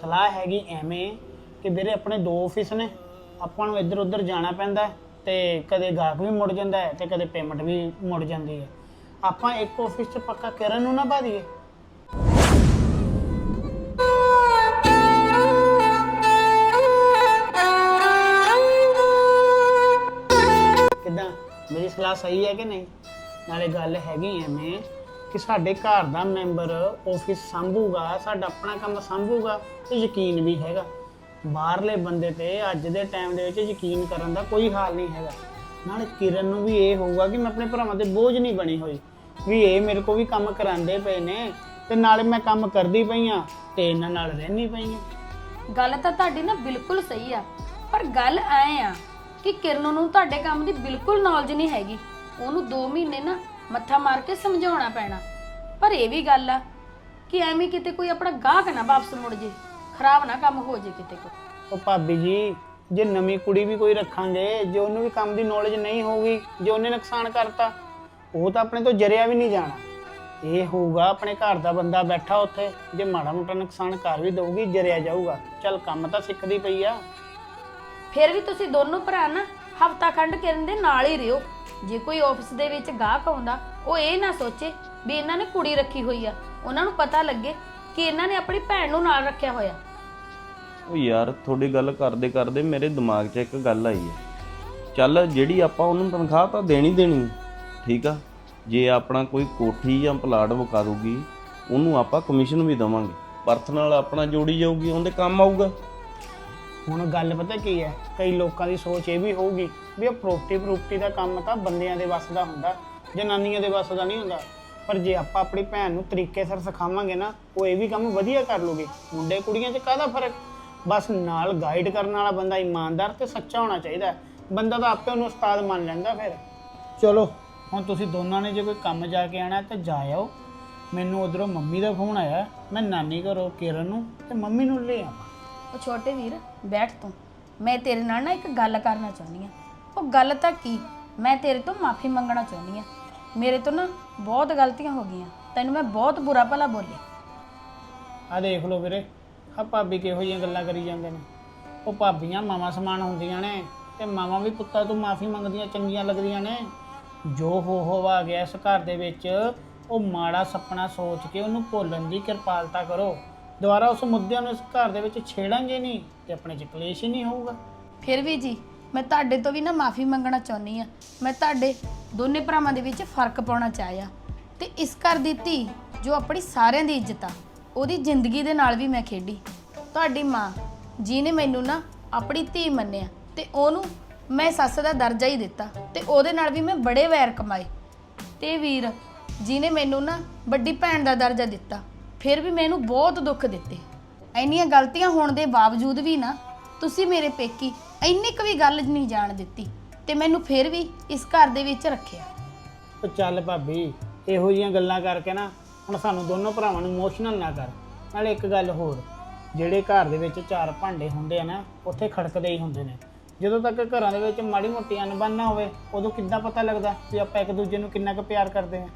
ਸਲਾਹ ਹੈਗੀ ਐਵੇਂ ਕਿ ਵੀਰੇ, ਆਪਣੇ ਦੋ ਆਫਿਸ ਨੇ, ਆਪਾਂ ਨੂੰ ਇੱਧਰ ਉੱਧਰ ਜਾਣਾ ਪੈਂਦਾ ਤੇ ਕਦੇ ਗਾਹਕ ਵੀ ਮੁੜ ਜਾਂਦਾ ਹੈ ਤੇ ਕਦੇ ਪੇਮੈਂਟ ਵੀ ਮੁੜ ਜਾਂਦੀ ਹੈ। ਆਪਾਂ ਇੱਕ ਆਫਿਸ 'ਚ ਪੱਕਾ ਕਿਰਨ ਨੂੰ ਨਾ ਪਾ ਦਈਏ। ਕਿਦਾਂ? ਮੇਰੀ ਸਲਾਹ ਸਹੀ ਹੈ ਕਿ ਨਹੀਂ? ਨਾਲੇ ਗੱਲ ਹੈਗੀ ਐਵੇਂ ਕਿ ਸਾਡੇ ਘਰ ਦਾ ਮੈਂਬਰ ਆਫਿਸ ਸੰਭੂਗਾ, ਸਾਡਾ ਆਪਣਾ ਕੰਮ ਸੰਭੂਗਾ, ਤੇ ਯਕੀਨ ਵੀ ਹੈਗਾ। ਬਾਹਰਲੇ ਬੰਦੇ ਤੇ ਅੱਜ ਦੇ ਟਾਈਮ ਦੇ ਵਿੱਚ ਯਕੀਨ ਕਰਨ ਦਾ ਕੋਈ ਹਾਲ ਨਹੀਂ ਹੈਗਾ। ਨਾਲੇ ਕਿਰਨ ਨੂੰ ਵੀ ਇਹ ਹੋਊਗਾ ਕਿ ਮੈਂ ਆਪਣੇ ਭਰਾਵਾਂ ਤੇ ਬੋਝ ਨਹੀਂ ਬਣੀ ਹੋਈ, ਵੀ ਇਹ ਮੇਰੇ ਕੋ ਵੀ ਕੰਮ ਕਰਾਉਂਦੇ ਪਏ ਨੇ ਤੇ ਨਾਲੇ ਮੈਂ ਕੰਮ ਕਰਦੀ ਪਈ ਆ ਤੇ ਇਹਨਾਂ ਨਾਲ ਰਹਿਣੀ ਪਈ ਆ ਗੱਲ ਤਾਂ ਤੁਹਾਡੀ ਨਾ ਬਿਲਕੁਲ ਸਹੀ ਆ, ਪਰ ਗੱਲ ਐ ਆ ਕਿ ਕਿਰਨ ਨੂੰ ਤੁਹਾਡੇ ਕੰਮ ਦੀ ਬਿਲਕੁਲ ਨੌਲੇਜ ਨਹੀਂ ਹੈਗੀ। ਉਹਨੂੰ 2 ਮਹੀਨੇ ਨਾ ਮੱਥਾ ਮਾਰ ਕੇ ਸਮਝਾਉਣਾ ਪੈਣਾ। ਪਰ ਇਹ ਵੀ ਗੱਲ ਆ ਕਿ ਐਵੇਂ ਕਿਤੇ ਕੋਈ ਆਪਣਾ ਗਾਹਕ ਨਾ ਵਾਪਸ ਮੁੜ ਜੇ। ਖਰਾਬ ਨਾ ਕੰਮ ਹੋ ਜੇ ਕਿਤੇ ਕੋ ਉਹ ਭਾਬੀ ਜੀ ਜੇ ਨਵੀਂ ਕੁੜੀ ਵੀ ਕੋਈ ਰੱਖਾਂਗੇ ਜੇ ਉਹਨੂੰ ਵੀ ਕੰਮ ਦੀ ਨੌਲੇਜ ਨਹੀਂ ਹੋਊਗੀ ਜੇ ਉਹਨੇ ਨੁਕਸਾਨ ਕਰਤਾ ਉਹ ਤਾਂ ਆਪਣੇ ਤੋਂ ਜਰਿਆ ਵੀ ਨਹੀਂ ਜਾਣਾ। ਇਹ ਹੋਊਗਾ ਆਪਣੇ ਘਰ ਦਾ ਬੰਦਾ ਬੈਠਾ ਉੱਥੇ ਜੇ ਮਾੜਾ ਮੋਟਾ ਨੁਕਸਾਨ ਕਰ ਵੀ ਦਊਗੀ ਜਰਿਆ ਜਾਊਗਾ। ਚੱਲ ਕੰਮ ਤਾਂ ਸਿੱਖਦੀ ਪਈ ਆ। ਫਿਰ ਵੀ ਤੁਸੀਂ ਦੋਨੋਂ ਭਰਾ ਨਾ ਹਫਤਾ ਖੰਡ ਕਿਰਨ ਦੇ ਨਾਲ ਹੀ ਰਿਓ। ਜੇ ਕੋਈ ਆਫਿਸ ਦੇ ਵਿੱਚ ਗਾਹਕ ਆਉਂਦਾ ਉਹ ਇਹ ਨਾ ਸੋਚੇ ਵੀ ਇਹਨਾਂ ਨੇ ਕੁੜੀ ਰੱਖੀ ਹੋਈ ਆ। ਉਹਨਾਂ ਨੂੰ ਪਤਾ ਲੱਗੇ ਕਿ ਇਹਨਾਂ ਨੇ ਆਪਣੀ ਭੈਣ ਨੂੰ ਨਾਲ ਰੱਖਿਆ ਹੋਇਆ। ਉਹ ਯਾਰ, ਤੁਹਾਡੀ ਗੱਲ ਕਰਦੇ ਕਰਦੇ ਮੇਰੇ ਦਿਮਾਗ 'ਚ ਇੱਕ ਗੱਲ ਆਈ ਹੈ। ਚੱਲ ਜਿਹੜੀ ਆਪਾਂ ਉਹਨੂੰ ਤਨਖਾਹ ਤਾਂ ਦੇਣੀ ਦੇਣੀ ਠੀਕ ਆ? ਜੇ ਆਪਣਾ ਕੋਈ ਕੋਠੀ ਜਾਂ ਪਲਾਟ ਵਿਕਾ ਦੂਗੀ ਉਹਨੂੰ ਆਪਾਂ ਕਮਿਸ਼ਨ ਵੀ ਦਵਾਂਗੇ। ਪਰਸਨਲ ਆਪਣਾ ਜੋੜੀ ਜਾਊਗੀ, ਉਹਦੇ ਕੰਮ ਆਊਗਾ। ਹੁਣ ਗੱਲ ਪਤਾ ਕੀ ਹੈ? ਕਈ ਲੋਕਾਂ ਦੀ ਸੋਚ ਇਹ ਵੀ ਹੋਊਗੀ ਵੀ ਇਹ ਪ੍ਰੋਪਰਟੀ ਪ੍ਰੋਪਰਟੀ ਦਾ ਕੰਮ ਤਾਂ ਬੰਦਿਆਂ ਦੇ ਵੱਸ ਦਾ ਹੁੰਦਾ, ਜਨਾਨੀਆਂ ਦੇ ਵੱਸ ਦਾ ਨਹੀਂ ਹੁੰਦਾ। ਪਰ ਜੇ ਆਪਾਂ ਆਪਣੀ ਭੈਣ ਨੂੰ ਤਰੀਕੇ ਸਿਰ ਸਿਖਾਵਾਂਗੇ ਨਾ, ਉਹ ਇਹ ਵੀ ਕੰਮ ਵਧੀਆ ਕਰ ਲੂਗੀ। ਮੁੰਡੇ ਕੁੜੀਆਂ 'ਚ ਕਾਹਦਾ ਫ਼ਰਕ? ਬਸ ਨਾਲ ਗਾਈਡ ਕਰਨ ਵਾਲਾ ਬੰਦਾ ਇਮਾਨਦਾਰ ਤੇ ਸੱਚਾ ਹੋਣਾ ਚਾਹੀਦਾ ਹੈ। ਬੰਦਾ ਤਾਂ ਆਪੇ ਉਹਨੂੰ ਉਸਤਾਦ ਮੰਨ ਲੈਂਦਾ ਫਿਰ। ਚਲੋ ਹੁਣ ਤੁਸੀਂ ਦੋਨਾਂ ਨੇ ਜੇ ਕੋਈ ਕੰਮ ਜਾ ਕੇ ਆਣਾ ਤਾਂ ਜਾ ਆਓ। ਮੈਨੂੰ ਉਧਰੋਂ ਮੰਮੀ ਦਾ ਫੋਨ ਆਇਆ ਮੈਂ ਨਾਨੀ ਘਰੋਂ ਕਿਰਨ ਨੂੰ ਤੇ ਮੰਮੀ ਨੂੰ ਲੈ ਆਵਾਂ। ਉਹ ਛੋਟੇ ਵੀਰ ਬੈਠ ਤੂੰ। ਮੈਂ ਤੇਰੇ ਨਾਲ ਨਾ ਇੱਕ ਗੱਲ ਕਰਨਾ ਚਾਹੁੰਦੀ ਆ ਉਹ ਗੱਲ ਤਾਂ ਕੀ? ਮੈਂ ਤੇਰੇ ਤੋਂ ਮਾਫੀ ਮੰਗਣਾ ਚਾਹੁੰਦੀ ਆ ਮੇਰੇ ਤੋਂ ਨਾ ਬਹੁਤ ਗਲਤੀਆਂ ਹੋ ਗਈਆਂ। ਤੈਨੂੰ ਮੈਂ ਬਹੁਤ ਬੁਰਾ ਭਲਾ ਬੋਲੀ ਆ ਦੇਖ ਲਓ ਵੀਰੇ ਆ ਭਾਬੀ ਕਿਹੋ ਜਿਹੀਆਂ ਗੱਲਾਂ ਕਰੀ ਜਾਂਦੇ ਨੇ? ਉਹ ਭਾਬੀਆਂ ਮਾਵਾਂ ਸਮਾਨ ਹੁੰਦੀਆਂ ਨੇ ਤੇ ਮਾਵਾਂ ਵੀ ਪੁੱਤਾਂ ਤੋਂ ਮਾਫੀ ਮੰਗਦੀਆਂ, ਚੰਗੀਆਂ ਲੱਗਦੀਆਂ ਨੇ। ਜੋ ਹੋ ਹੋ ਗਿਆ ਇਸ ਘਰ ਦੇ ਵਿੱਚ, ਉਹ ਮਾੜਾ ਸੁਪਨਾ ਸੋਚ ਕੇ ਉਹਨੂੰ ਭੁੱਲਣ ਦੀ ਕਿਰਪਾਲਤਾ ਕਰੋ। ਦੁਬਾਰਾ ਉਸ ਮੁੱਦਿਆਂ ਨੂੰ ਇਸ ਘਰ ਦੇ ਵਿੱਚ ਛੇੜਾਂਗੇ ਨਹੀਂ ਤੇ ਆਪਣੇ ਚ ਕਲੇਸ਼ ਹੀ ਨਹੀਂ ਹੋਊਗਾ। ਫਿਰ ਵੀ ਜੀ, ਮੈਂ ਤੁਹਾਡੇ ਤੋਂ ਵੀ ਨਾ ਮਾਫੀ ਮੰਗਣਾ ਚਾਹੁੰਦੀ ਆ ਮੈਂ ਤੁਹਾਡੇ ਦੋਨੇ ਭਰਾਵਾਂ ਦੇ ਵਿੱਚ ਫ਼ਰਕ ਪਾਉਣਾ ਚਾਹਿਆ। ਤੇ ਇਸ ਘਰ ਦੀ ਧੀ, ਜੋ ਆਪਣੀ ਸਾਰਿਆਂ ਦੀ ਇੱਜ਼ਤ ਆ ਉਹਦੀ ਜ਼ਿੰਦਗੀ ਦੇ ਨਾਲ ਵੀ ਮੈਂ ਖੇਡੀ। ਤੁਹਾਡੀ ਮਾਂ, ਜਿਹਨੇ ਮੈਨੂੰ ਨਾ ਆਪਣੀ ਧੀ ਮੰਨਿਆ ਤੇ ਉਹਨੂੰ ਮੈਂ ਸੱਸ ਦਾ ਦਰਜਾ ਹੀ ਦਿੱਤਾ ਤੇ ਉਹਦੇ ਨਾਲ ਵੀ ਮੈਂ ਬੜੇ ਵੈਰ ਕਮਾਏ। ਤੇ ਵੀਰ, ਜਿਹਨੇ ਮੈਨੂੰ ਨਾ ਵੱਡੀ ਭੈਣ ਦਾ ਦਰਜਾ ਦਿੱਤਾ, ਫਿਰ ਵੀ ਮੈਨੂੰ ਬਹੁਤ ਦੁੱਖ ਦਿੱਤੇ। ਇੰਨੀਆਂ ਗਲਤੀਆਂ ਹੋਣ ਦੇ ਬਾਵਜੂਦ ਵੀ ਨਾ ਤੁਸੀਂ ਮੇਰੇ ਪੇਕੀ ਇੰਨੀ ਕੁ ਵੀ ਗੱਲ ਨਹੀਂ ਜਾਣ ਦਿੱਤੀ ਤੇ ਮੈਨੂੰ ਫਿਰ ਵੀ ਇਸ ਘਰ ਦੇ ਵਿੱਚ ਰੱਖਿਆ। ਉਹ ਚੱਲ ਭਾਬੀ, ਇਹੋ ਜਿਹੀਆਂ ਗੱਲਾਂ ਕਰਕੇ ਨਾ ਹੁਣ ਸਾਨੂੰ ਦੋਨੋਂ ਭਰਾਵਾਂ ਨੂੰ ਇਮੋਸ਼ਨਲ ਨਾ ਕਰ। ਨਾਲੇ ਇੱਕ ਗੱਲ ਹੋਰ ਜਿਹੜੇ ਘਰ ਦੇ ਵਿੱਚ ਚਾਰ ਭਾਂਡੇ ਹੁੰਦੇ ਆ ਨਾ ਉੱਥੇ ਖੜਕਦੇ ਹੀ ਹੁੰਦੇ ਨੇ। ਜਦੋਂ ਤੱਕ ਘਰਾਂ ਦੇ ਵਿੱਚ ਮਾੜੀ ਮੋਟੀ ਅਣਬਣ ਨਾ ਹੋਵੇ ਉਦੋਂ ਕਿੱਦਾਂ ਪਤਾ ਲੱਗਦਾ ਵੀ ਆਪਾਂ ਇੱਕ ਦੂਜੇ ਨੂੰ ਕਿੰਨਾ ਕੁ ਪਿਆਰ ਕਰਦੇ ਹਾਂ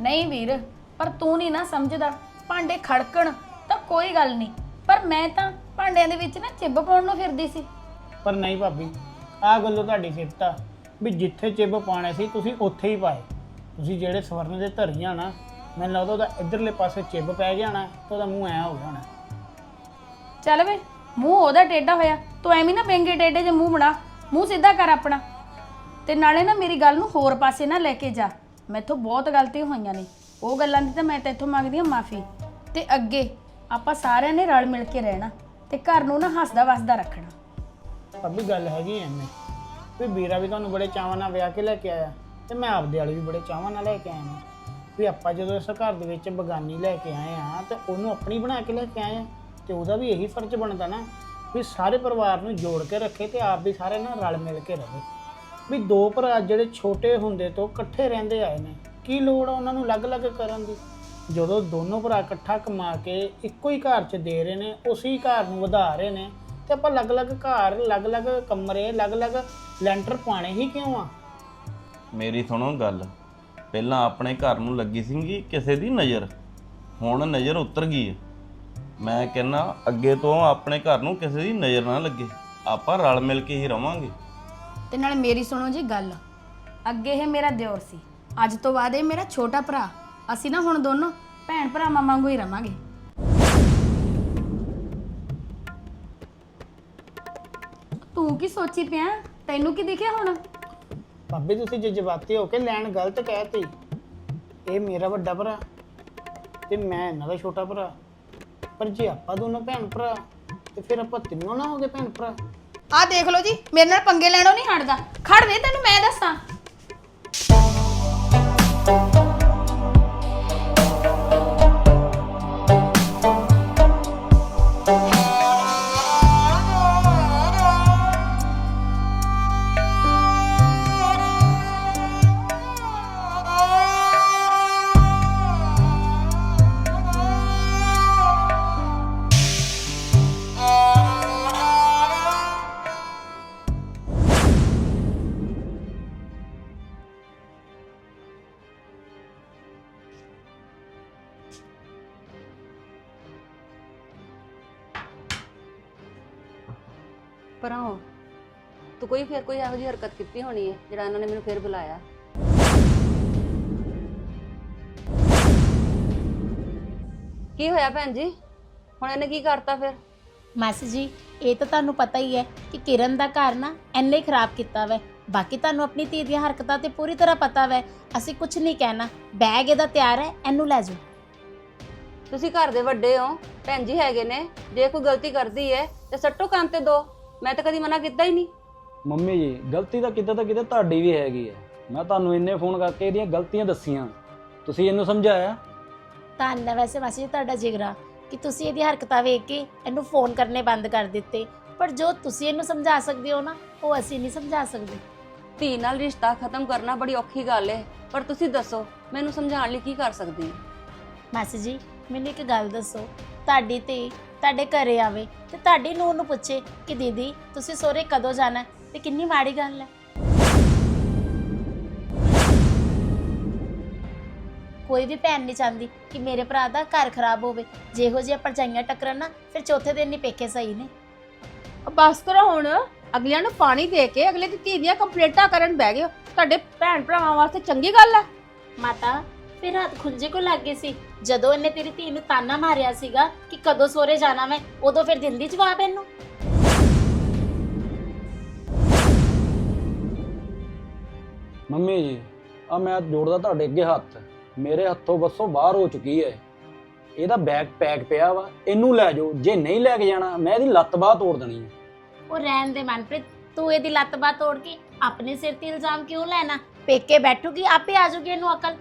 ਨਹੀਂ ਵੀਰ ਪਰ ਤੂੰ ਨਹੀਂ ਨਾ ਸਮਝਦਾ। ਭਾਂਡੇ ਖੜਕਣ ਤਾਂ ਕੋਈ ਗੱਲ ਨਹੀਂ ਪਰ ਮੈਂ ਤਾਂ ਭਾਂਡਿਆਂ ਦੇ ਵਿੱਚ ਨਾ ਚਿੱਬ ਪਾਉਣ ਨੂੰ ਫਿਰਦੀ ਸੀ। ਪਰ ਨਹੀਂ ਭਾਬੀ ਆਹ ਗੱਲੋਂ ਤੁਹਾਡੀ ਸਿਫਤਾ ਵੀ ਜਿੱਥੇ ਚਿੱਬ ਪਾਣੇ ਸੀ ਤੁਸੀਂ ਉੱਥੇ ਹੀ ਪਾਏ। ਤੁਸੀਂ ਜਿਹੜੇ ਸਵਰਨ ਦੇ ਧਰੀਆਂ ਨਾ ਮੈਨੂੰ ਲੱਗਦਾ ਉਹਦਾ ਇਧਰਲੇ ਪਾਸੇ ਚਿੱਬ ਪੈ ਗਿਆ ਨਾ ਤੇ ਉਹਦਾ ਮੂੰਹ ਐ ਹੋ ਗਿਆ ਹੋਣਾ। ਚੱਲ ਵੇ ਮੂੰਹ ਉਹਦਾ ਟੇਢਾ ਹੋਇਆ। ਤੂੰ ਐਵੇਂ ਨਾ ਬੈਂਗੇ ਟੇਢੇ ਜੇ ਮੂੰਹ ਬਣਾ। ਮੂੰਹ ਸਿੱਧਾ ਕਰ ਆਪਣਾ। ਤੇ ਨਾਲੇ ਨਾ ਮੇਰੀ ਗੱਲ ਨੂੰ ਹੋਰ ਪਾਸੇ ਨਾ ਲੈ ਕੇ ਜਾ। ਮੈਥੋਂ ਬਹੁਤ ਗਲਤੀਆਂ ਹੋਈਆਂ ਨੇ। ਉਹ ਗੱਲਾਂ ਦੀ ਤਾਂ ਮੈਂ ਤੇਥੋਂ ਮੰਗਦੀ ਹਾਂ ਮਾਫੀ। ਤੇ ਅੱਗੇ ਆਪਾਂ ਸਾਰਿਆਂ ਨੇ ਰਲ ਮਿਲ ਕੇ ਰਹਿਣਾ ਤੇ ਘਰ ਨੂੰ ਨਾ ਹੱਸਦਾ ਵਸਦਾ ਰੱਖਣਾ। ਭਾਬੀ ਗੱਲ ਹੈਗੀ ਐਵੇਂ ਵੀ ਵੀਰਾ ਵੀ ਤੁਹਾਨੂੰ ਬੜੇ ਚਾਵਾਂ ਨਾਲ ਵਿਆਹ ਕੇ ਲੈ ਕੇ ਆਇਆ ਤੇ ਮੈਂ ਆਪਦੇ ਵਾਲੀ ਵੀ ਬੜੇ ਚਾਵਾਂ ਨਾਲ ਲੈ ਕੇ ਆਇਆ। ਹਾਂ ਵੀ ਆਪਾਂ ਜਦੋਂ ਇਸ ਘਰ ਦੇ ਵਿੱਚ ਬਗਾਨੀ ਲੈ ਕੇ ਆਏ ਆ ਤੇ ਉਹਨੂੰ ਆਪਣੀ ਬਣਾ ਕੇ ਲੈ ਕੇ ਆਏ ਆ ਤੇ ਉਹਦਾ ਵੀ ਇਹੀ ਫਰਜ਼ ਬਣਦਾ ਨਾ ਵੀ ਸਾਰੇ ਪਰਿਵਾਰ ਨੂੰ ਜੋੜ ਕੇ ਰੱਖੇ ਤੇ ਆਪ ਵੀ ਸਾਰੇ ਨਾਲ ਰਲ ਮਿਲ ਕੇ ਰਹੇ। ਵੀ ਦੋ ਭਰਾ ਜਿਹੜੇ ਛੋਟੇ ਹੁੰਦੇ ਤੋਂ ਇਕੱਠੇ ਰਹਿੰਦੇ ਆਏ ਨੇ, ਕੀ ਲੋੜ ਆ ਉਹਨਾਂ ਨੂੰ ਅਲੱਗ-ਅਲੱਗ ਕਰਨ ਦੀ? ਜਦੋਂ ਦੋਨੋਂ ਭਰਾ ਇਕੱਠਾ ਕਮਾ ਕੇ ਇੱਕੋ ਹੀ ਘਰ 'ਚ ਦੇ ਰਹੇ ਨੇ, ਉਸੇ ਘਰ ਨੂੰ ਵਧਾ ਰਹੇ ਨੇ ਤੇ ਆਪਾਂ ਅਲੱਗ-ਅਲੱਗ ਘਰ, ਅਲੱਗ-ਅਲੱਗ ਕਮਰੇ, ਅਲੱਗ-ਅਲੱਗ ਲੈਂਟਰ ਪਾਣੇ ਹੀ ਕਿਉਂ ਆ? ਮੇਰੀ ਸੁਣੋ ਗੱਲ। ਪਹਿਲਾਂ ਆਪਣੇ ਘਰ ਨੂੰ ਲੱਗੀ ਸੀਗੀ ਕਿਸੇ ਦੀ ਨਜ਼ਰ। ਹੁਣ ਨਜ਼ਰ ਉਤਰ ਗਈ ਹੈ। ਮੈਂ ਕਹਿੰਨਾ ਅੱਗੇ ਤੋਂ ਆਪਣੇ ਘਰ ਨੂੰ ਕਿਸੇ ਦੀ ਨਜ਼ਰ ਨਾ ਲੱਗੇ। ਆਪਾਂ ਰਲ ਮਿਲ ਕੇ ਹੀ ਰਵਾਂਗੇ। ਤੇ ਨਾਲ ਮੇਰੀ ਸੁਣੋ ਜੀ ਗੱਲ। ਅੱਗੇ ਇਹ ਮੇਰਾ ਦਿਓਰ ਸੀ। ਅੱਜ ਤੋਂ ਬਾਅਦ ਇਹ ਮੇਰਾ ਛੋਟਾ ਭਰਾ। ਅਸੀਂ ਨਾ ਹੁਣ ਦੋਨੋਂ ਭੈਣ ਭਰਾਵਾਂ ਵਾਂਗੂ ਹੀ ਰਵਾਂਗੇ। ਤੂੰ ਕੀ ਸੋਚੀ ਪਿਆ? ਤੈਨੂੰ ਕੀ ਦਿਖਿਆ ਹੁਣ? ਭਾਬੀ, ਤੁਸੀਂ ਜਜ਼ਬਾਤੀ ਹੋ ਕੇ ਲੈਣ ਗਲਤ ਕਹਿਤੀ ਇਹ ਮੇਰਾ ਵੱਡਾ ਭਰਾ ਤੇ ਮੈਂ ਇਹਨਾਂ ਦਾ ਛੋਟਾ ਭਰਾ। ਪਰ ਜੇ ਆਪਾਂ ਦੋਨੋਂ ਭੈਣ ਭਰਾ ਤੇ ਫਿਰ ਆਪਾਂ ਤਿੰਨੋਂ ਨਾ ਹੋਗੇ ਭੈਣ ਭਰਾ। ਆਹ ਦੇਖ ਲਓ ਜੀ, ਮੇਰੇ ਨਾਲ ਪੰਗੇ ਲੈਣੋਂ ਨਹੀਂ ਹਟਦਾ। ਖੜ ਦੇ ਤੈਨੂੰ ਮੈਂ ਦੱਸਾਂ। ਫਿਰ ਕੋਈ ਇਹੋ ਜਿਹੀ ਹਰਕਤ ਕੀਤੀ ਹੋਣੀ ਹੈ ਜਿਹੜਾ ਇਹਨਾਂ ਨੇ ਮੈਨੂੰ ਫਿਰ ਬੁਲਾਇਆ। ਕੀ ਹੋਇਆ ਭੈਣ ਜੀ? ਹੁਣ ਇਹਨੇ ਕੀ ਕਰਤਾ ਫਿਰ? ਮਾਸੀ ਜੀ ਇਹ ਤਾਂ ਤੁਹਾਨੂੰ ਪਤਾ ਹੀ ਹੈ ਕਿ ਕਿਰਨ ਦਾ ਘਰ ਨਾ ਐਨੇ ਖਰਾਬ ਕੀਤਾ ਵੈ। ਬਾਕੀ ਤੁਹਾਨੂੰ ਆਪਣੀ ਧੀ ਦੀਆਂ ਹਰਕਤਾਂ ਤੇ ਪੂਰੀ ਤਰ੍ਹਾਂ ਪਤਾ ਵੈ। ਅਸੀਂ ਕੁਝ ਨਹੀਂ ਕਹਿਣਾ। ਬੈਗ ਇਹਦਾ ਤਿਆਰ ਹੈ ਇਹਨੂੰ ਲੈ ਜਾਓ। ਤੁਸੀਂ ਘਰ ਦੇ ਵੱਡੇ ਹੋ ਭੈਣ ਜੀ ਹੈਗੇ ਨੇ। ਜੇ ਕੋਈ ਗਲਤੀ ਕਰਦੀ ਹੈ ਤੇ ਸੱਟੋ ਕੰਮ ਤੇ ਦੋ। ਮੈਂ ਤਾਂ ਕਦੀ ਮਨਾ ਕੀਤਾ ਹੀ ਨਹੀਂ। ਮੰਮੀ ਜੀ ਗਲਤੀ ਤਾਂ ਕਿਤੇ ਤਾਂ ਕਿਤੇ ਤੁਹਾਡੀ ਵੀ ਹੈਗੀ ਹੈ ਮੈਂ ਤੁਹਾਨੂੰ ਇੰਨੇ ਫੋਨ ਕਰਕੇ ਇਹਦੀਆਂ ਗਲਤੀਆਂ ਦੱਸੀਆਂ। ਤੁਸੀਂ ਇਹਨੂੰ ਸਮਝਾਇਆ? ਧੰਨ ਹੈ ਵੈਸੇ ਮਾਸੀ ਜੀ ਤੁਹਾਡਾ ਜਿਗਰਾ ਕਿ ਤੁਸੀਂ ਇਹਦੀ ਹਰਕਤਾਂ ਵੇਖ ਕੇ ਇਹਨੂੰ ਫੋਨ ਕਰਨੇ ਬੰਦ ਕਰ ਦਿੱਤੇ। ਪਰ ਜੋ ਤੁਸੀਂ ਇਹਨੂੰ ਸਮਝਾ ਸਕਦੇ ਹੋ ਨਾ ਉਹ ਅਸੀਂ ਨਹੀਂ ਸਮਝਾ ਸਕਦੇ। ਧੀ ਨਾਲ ਰਿਸ਼ਤਾ ਖਤਮ ਕਰਨਾ ਬੜੀ ਔਖੀ ਗੱਲ ਹੈ ਪਰ ਤੁਸੀਂ ਦੱਸੋ ਮੈਨੂੰ ਸਮਝਾਉਣ ਲਈ ਕੀ ਕਰ ਸਕਦੀ ਹਾਂ? ਮਾਸੀ ਜੀ ਮੈਨੂੰ ਇੱਕ ਗੱਲ ਦੱਸੋ ਤੁਹਾਡੀ ਧੀ ਤੁਹਾਡੇ ਘਰੇ ਆਵੇ ਤੇ ਤੁਹਾਡੀ ਨੂੰਹ ਨੂੰ ਪੁੱਛੇ ਕਿ ਦੀਦੀ ਤੁਸੀਂ ਸਹੁਰੇ ਕਦੋਂ ਜਾਣਾ? ਹੈ? ਤੇ ਕਿੰਨੀ ਮਾੜੀ ਗੱਲ ਹੈ। ਕੋਈ ਵੀ ਭੈਣ ਨਹੀਂ ਚਾਹੁੰਦੀ ਕਿ ਮੇਰੇ ਭਰਾ ਦਾ ਘਰ ਖਰਾਬ ਹੋਵੇ। ਜਿਹੋ ਜਿਹੀਆਂ ਪਰਜਾਈਆਂ ਟੱਕਰਨ ਨਾ ਫਿਰ ਚੌਥੇ ਦਿਨ ਨਹੀਂ ਪੇਕੇ ਸਹੀ ਨੇ। ਬਸ ਕਰੋ ਹੁਣ ਅਗਲਿਆਂ ਨੂੰ ਪਾਣੀ ਦੇ ਕੇ ਅਗਲੇ ਦੀ ਧੀ ਦੀਆਂ ਕੰਪਲੇਂਟਾਂ ਕਰਨ ਬਹਿ ਗਏ ਹੋ। ਤੁਹਾਡੇ ਭੈਣ ਭਰਾਵਾਂ ਵਾਸਤੇ ਚੰਗੀ ਗੱਲ ਹੈ। ਮਾਤਾ ਫਿਰ ਹੱਥ ਖੁੰਝੇ ਕੋ ਲੱਗ ਗਏ ਸੀ। ਜਦੋਂ ਇਹਨੇ ਤੇਰੀ ਧੀ ਨੂੰ ਤਾਨਾ ਮਾਰਿਆ ਸੀਗਾ ਕਿ ਕਦੋਂ ਸੋਰੇ ਜਾਣਾ ਮੈਂ ਉਦੋਂ ਫਿਰ ਦਿੰਦੀ ਜਵਾਬ ਇਹਨੂੰ। ਮੰਮੀ ਜੀ ਆ ਮੈਂ ਜੋੜਦਾ ਤੁਹਾਡੇ ਅੱਗੇ ਹੱਥ। ਮੇਰੇ ਹੱਥੋਂ ਬੱਸੋਂ ਬਾਹਰ ਹੋ ਚੁੱਕੀ ਹੈ ਇਹਦਾ ਬੈਗ ਪੈਕ ਪਿਆ ਵਾ, ਇਹਨੂੰ ਲੈ ਜਾਓ। ਜੇ ਨਹੀਂ ਲੈ ਕੇ ਜਾਣਾ, ਮੈਂ ਇਹਦੀ ਲੱਤ ਬਾਹ ਤੋੜ ਦੇਣੀ ਹੈ ਉਹ ਰਹਿਣ ਦੇ ਮਨਪ੍ਰੀਤ, ਤੂੰ ਇਹਦੀ ਲੱਤ ਬਾਹ ਤੋੜ ਕੇ ਆਪਣੇ ਸਿਰ ਤੇ ਇਲਜ਼ਾਮ ਕਿਉਂ ਲੈਣਾ? ਪੇਕੇ ਬੈਠੂਗੀ, ਆਪੇ ਆ ਜਾਊਗੀ ਇਹਨੂੰ ਅਕਲ।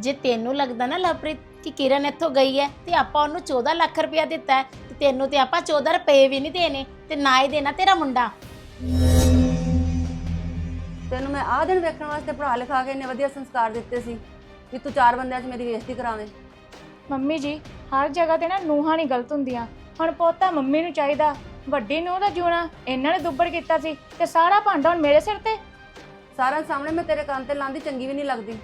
ਜੇ ਤੈਨੂੰ ਲੱਗਦਾ ਨਾ ਲਵਪ੍ਰੀਤ ਕਿ ਕਿਰਨ ਇੱਥੋਂ ਗਈ ਹੈ ਤੇ ਆਪਾਂ ਉਹਨੂੰ 14 ਲੱਖ ਰੁਪਇਆ ਦਿੱਤਾ ਹੈ ਤੇ ਤੈਨੂੰ ਤੇ ਆਪਾਂ 14 ਰੁਪਏ ਵੀ ਨਹੀਂ ਦੇਣੇ, ਤੇ ਨਾ ਹੀ ਦੇਣਾ ਤੇਰਾ ਮੁੰਡਾ। ਤੈਨੂੰ ਮੈਂ ਆਹ ਦਿਨ ਵੇਖਣ ਵਾਸਤੇ ਪੜ੍ਹਾ ਲਿਖਾ ਕੇ ਇੰਨੇ ਵਧੀਆ ਸੰਸਕਾਰ ਦਿੱਤੇ ਸੀ ਕਿ ਤੂੰ ਚਾਰ ਬੰਦਿਆਂ 'ਚ ਮੇਰੀ ਬੇਇੱਜ਼ਤੀ ਕਰਾਵੇਂ। ਮੰਮੀ ਜੀ ਹਰ ਜਗ੍ਹਾ ਤੇ ਨਾ ਨੂੰਹਾਂ ਨਹੀਂ ਗਲਤ ਹੁੰਦੀਆਂ। ਹੁਣ ਪੋਤਾ ਮੰਮੀ ਨੂੰ ਚਾਹੀਦਾ ਵੱਡੀ ਨੂੰਹ ਦਾ ਜੂਣਾ ਇਹਨਾਂ ਨੇ ਦੁੱਬੜ ਕੀਤਾ ਸੀ ਤੇ ਸਾਰਾ ਭਾਂਡਾ ਹੁਣ ਮੇਰੇ ਸਿਰ ਤੇ। ਸਾਰਿਆਂ ਸਾਹਮਣੇ ਮੈਂ ਤੇਰੇ ਕੰਨ ਤੇ ਲਾਂਦੀ ਚੰਗੀ ਵੀ ਨਹੀਂ ਲੱਗਦੀ।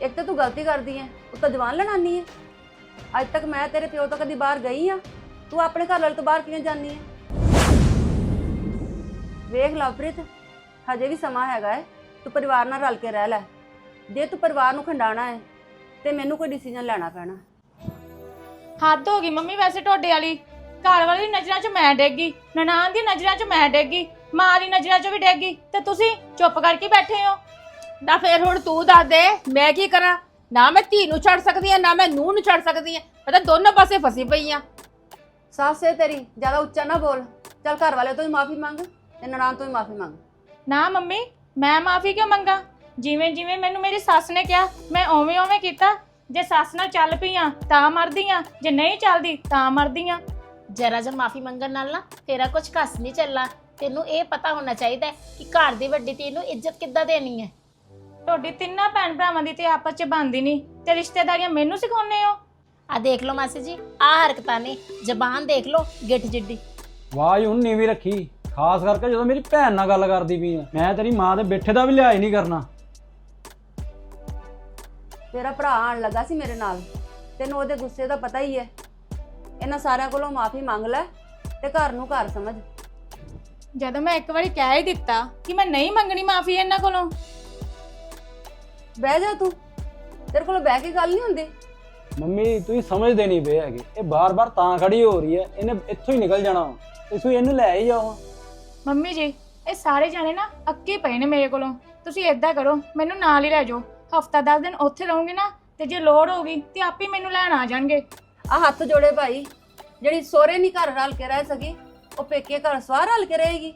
ਇੱਕ ਤਾਂ ਤੂੰ ਗਲਤੀ ਕਰਦੀ ਐ ਉੱਤੋਂ ਜਵਾਨ ਲੜਾਨੀ ਐ। ਅੱਜ ਤੱਕ ਮੈਂ ਤੇਰੇ ਪਿਓ ਤੋਂ ਕਦੀ ਬਾਹਰ ਗਈ ਆ। ਤੂੰ ਆਪਣੇ ਘਰ ਵਾਲੇ ਤੋਂ ਬਾਹਰ ਕਿਵੇਂ ਜਾਂਦੀ ਐ? ਵੇਖ ਲਵਪ੍ਰੀਤ ਹਜੇ ਵੀ ਸਮਾਂ ਹੈਗਾ ਐ ਤੂੰ ਪਰਿਵਾਰ ਨਾਲ ਰਲ ਕੇ ਰਹਿ ਲੈ। ਜੇ ਤੂੰ ਪਰਿਵਾਰ ਨੂੰ ਖੰਡਾਣਾ ਹੈ ਤੇ ਮੈਨੂੰ ਕੋਈ ਡਿਸੀਜਨ ਲੈਣਾ ਪੈਣਾ। ਹੱਦ ਹੋ ਗਈ ਮੰਮੀ ਵੈਸੇ ਤੁਹਾਡੇ ਵਾਲੀ। ਘਰ ਵਾਲੀ ਦੀ ਨਜ਼ਰਾਂ 'ਚ ਮੈਂ ਡੇਗੀ ਨਨਾਣ ਦੀ ਨਜ਼ਰਾਂ 'ਚ ਮੈਂ ਡੇਗੀ ਮਾਂ ਦੀ ਨਜ਼ਰਾਂ 'ਚ ਵੀ ਡੇਗੀ। ਤੇ ਤੁਸੀਂ ਚੁੱਪ ਕਰਕੇ ਬੈਠੇ ਹੋ। ਨਾ ਫੇਰ ਹੁਣ ਤੂੰ ਦੱਸ ਦੇ ਮੈਂ ਕੀ ਕਰਾਂ? ਨਾ ਮੈਂ ਧੀ ਨੂੰ ਛੱਡ ਸਕਦੀ ਆ ਨਾ ਮੈਂ ਨੂੰਹ ਨੂੰ ਛੱਡ ਸਕਦੀ ਆ ਮੈਂ ਤਾਂ ਦੋਨੋਂ ਪਾਸੇ ਫਸੀ ਪਈ ਆ ਸੱਸ ਤੇਰੀ ਜ਼ਿਆਦਾ ਉੱਚਾ ਨਾ ਬੋਲ। ਚੱਲ ਘਰ ਵਾਲੇ ਤੋਂ ਵੀ ਮਾਫੀ ਮੰਗ ਤੇ ਨਨਾਣ ਤੋਂ ਵੀ ਮਾਫੀ ਮੰਗ। ਨਾ ਮੰਮੀ ਮੈਂ ਮਾਫੀ ਕਿਉਂ ਮੰਗਾ? ਜਿਵੇਂ ਜਿਵੇਂ ਮੈਨੂੰ ਮੇਰੀ ਸੱਸ ਨੇ ਕਿਹਾ ਮੈਂ ਓਵੇਂ ਓਵੇਂ ਕੀਤਾ। ਜੇ ਸੱਸ ਨਾਲ ਚੱਲ ਪਈਆਂ ਤਾਂ ਮਰਦੀ ਆ ਜੇ ਨਹੀਂ ਚੱਲਦੀ ਤਾਂ ਮਰਦੀ ਆ ਜਰਾ ਜਿਹਾ ਮਾਫੀ ਮੰਗਣ ਨਾਲ ਨਾ ਤੇਰਾ ਕੁਝ ਘਸ ਨਹੀਂ ਚੱਲਣਾ। ਤੈਨੂੰ ਇਹ ਪਤਾ ਹੋਣਾ ਚਾਹੀਦਾ ਹੈ ਕਿ ਘਰ ਦੀ ਵੱਡੀ ਧੀ ਨੂੰ ਇੱਜ਼ਤ ਕਿੱਦਾਂ ਦੇਣੀ ਹੈ। ਤੁਹਾਡੀ ਤਿੰਨਾਂ ਭੈਣ ਭਰਾਵਾਂ ਦੀ ਤੇ ਆਪਸ 'ਚ ਬਣਦੀ ਨਹੀਂ। ਤੇ ਰਿਸ਼ਤੇਦਾਰੀਆਂ ਮੈਨੂੰ ਸਿਖਾਉਂਦੇ ਹੋ? ਆ ਦੇਖ ਲਓ ਮਾਸੀ ਜੀ ਆ ਹਰਕਤਾਂ ਨੇ। ਜ਼ਬਾਨ ਦੇਖ ਲਓ ਗਿੱਠ ਜਿੱਡੀ। ਆਵਾਜ਼ ਹੁਣ ਨੀਵੀਂ ਰੱਖੀ। ਖਾਸ ਕਰਕੇ ਜਦੋਂ ਮੇਰੀ ਭੈਣ ਨਾਲ ਗੱਲ ਕਰਦੀ ਪਈ ਆ ਮੈਂ ਤੇਰੀ ਮਾਂ ਦੇ ਬੈਠੇ ਦਾ ਵੀ ਲਿਹਾਜ਼ ਨਹੀਂ ਕਰਨਾ। ਤੇਰਾ ਭਰਾ ਆਣ ਲੱਗਾ ਸੀ ਮੇਰੇ ਨਾਲ ਤੈਨੂੰ ਉਹਦੇ ਗੁੱਸੇ ਦਾ ਪਤਾ ਹੀ ਹੈ ਇਹਨਾਂ ਸਾਰਿਆਂ ਕੋਲੋਂ ਮਾਫੀ ਮੰਗ ਲੈ ਤੇ ਘਰ ਨੂੰ ਘਰ ਸਮਝ। ਜਦੋਂ ਮੈਂ ਇੱਕ ਵਾਰੀ ਕਹਿ ਹੀ ਦਿੱਤਾ ਕਿ ਮੈਂ ਨਹੀਂ ਮੰਗਣੀ ਮਾਫੀ ਇਹਨਾਂ ਕੋਲੋਂ। ਬਹਿ ਜਾ ਤੂੰ ਤੇਰੇ ਕੋਲ ਬਹਿ ਕੇ ਗੱਲ ਨਹੀਂ ਹੁੰਦੀ। ਮੰਮੀ ਤੁਸੀਂ ਸਮਝਦੇ ਨਹੀਂ ਪਏ ਹੈਗੇ। ਇਹ ਬਾਰ-ਬਾਰ ਤਾਂ ਖੜੀ ਹੋ ਰਹੀ ਹੈ ਇਹਨੇ ਇੱਥੋਂ ਹੀ ਨਿਕਲ ਜਾਣਾ ਵਾ। ਤੁਸੀਂ ਇਹਨੂੰ ਲੈ ਹੀ ਜਾਓ ਮੰਮੀ ਜੀ ਇਹ ਸਾਰੇ ਜਾਣੇ ਨਾ ਅੱਕੇ ਪਏ ਨੇ ਮੇਰੇ ਕੋਲੋਂ। ਤੁਸੀਂ ਏਦਾਂ ਕਰੋ ਮੈਨੂੰ ਨਾਲ ਹੀ ਲੈ ਜਾਓ। ਹਫਤਾ 10 ਦਿਨ ਉੱਥੇ ਰਹੂੰਗੀ ਨਾ ਤੇ ਜੇ ਲੋੜ ਹੋਗੀ ਤੇ ਆਪੇ ਮੈਨੂੰ ਲੈਣ ਆ ਜਾਣਗੇ। ਆ ਹੱਥ ਜੋੜੇ ਭਾਈ ਜਿਹੜੀ ਸੋਰੇ ਨਹੀਂ ਘਰ ਰਲ ਕੇ ਰਹਿ ਸਕੀ ਉਹ ਪੇਕੇ ਘਰ ਸਵਾਰ ਰਲ ਕੇ ਰਹੇਗੀ।